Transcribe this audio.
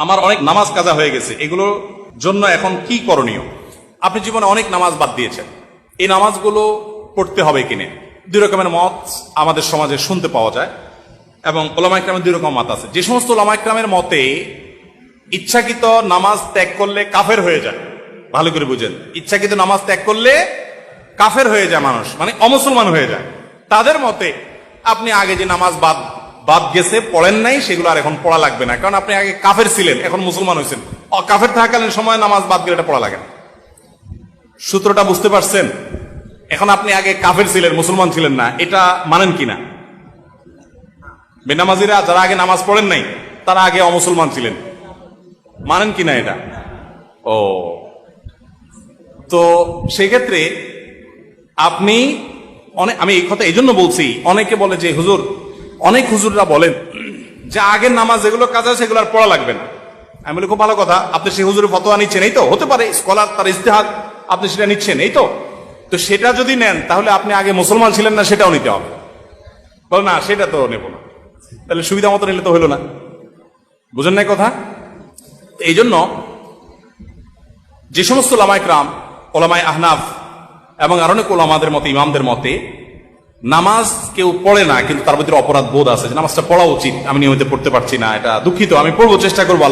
আমার অনেক নামাজ কাজা হয়ে গেছে এগুলোর জন্য এখন কি করণীয়? আপনি জীবনে অনেক নামাজ বাদ দিয়েছেন। এই নামাজগুলো পড়তে হবে কিনে। দুই রকমের মত আমাদের সমাজে শুনতে পাওয়া যায় এবং ওলামাইক্রামের দুই রকম মত আছে। যে সমস্ত ওলামাইক্রামের মতে ইচ্ছাকৃত নামাজ ত্যাগ করলে কাফের হয়ে যায়। ভালো করে বুঝেন। ইচ্ছাকৃত নামাজ ত্যাগ করলে কাফের হয়ে যায় মানুষ মানে অমুসলমান হয়ে যায়। তাদের মতে আপনি আগে যে নামাজ বাদ বাদ গেছে, পড়েন নাই, সেগুলো আর এখন পড়া লাগবে না। কারণ আপনি আগে কাফের ছিলেন, এখন মুসলমান হয়েছেন। কাফের থাকাকালীন সময় নামাজ বাদ গেলে এটা পড়া লাগে না। সূত্রটা বুঝতে পারছেন? এখন আপনি আগে কাফের ছিলেন, মুসলমান ছিলেন না, এটা মানেন কিনা? বেনামাজিরা যারা আগে নামাজ পড়েন নাই, তারা আগে অমুসলমান ছিলেন। মানেন কিনা এটা? ও। তো সেক্ষেত্রে আপনি অনেক আমি এই কথা এই জন্য বলছি, অনেকে বলে যে, হুজুর অনেক হুজুররা বলেন যে আগের নামাজ যেগুলো কাজ আছে সেগুলো আর পড়া লাগবে না। আমি বলি, খুব ভালো কথা। আপনি সেই হুজুরের ফতোয়া নিচ্ছেন, এই তো? হতে পারে স্কলার তার ইস্তেহাদ আপনি সেটা নিচ্ছেন, এই তো? তো সেটা যদি নেন, তাহলে আপনি আগে মুসলমান ছিলেন না, সেটাও নিতে হবে। বল, না, সেটা তো নেব না। তাহলে সুবিধা মতো নিলে তো হলো না। বুঝেন না কথা? এই জন্য যে সমস্ত লামায় ক্রাম ওলামাই আহনাফ এবং আর অনেক ওলামাদের মতে, ইমামদের মতে নামাজ কেউ পড়ে না, কিন্তু তার ভিতরে অপরাধ বোধ আছে যে নামাজটা পড়া উচিত, আমি নিয়মিত পড়তে পারছি না, এটা দুঃখিত, আমি পড়ব, চেষ্টা করব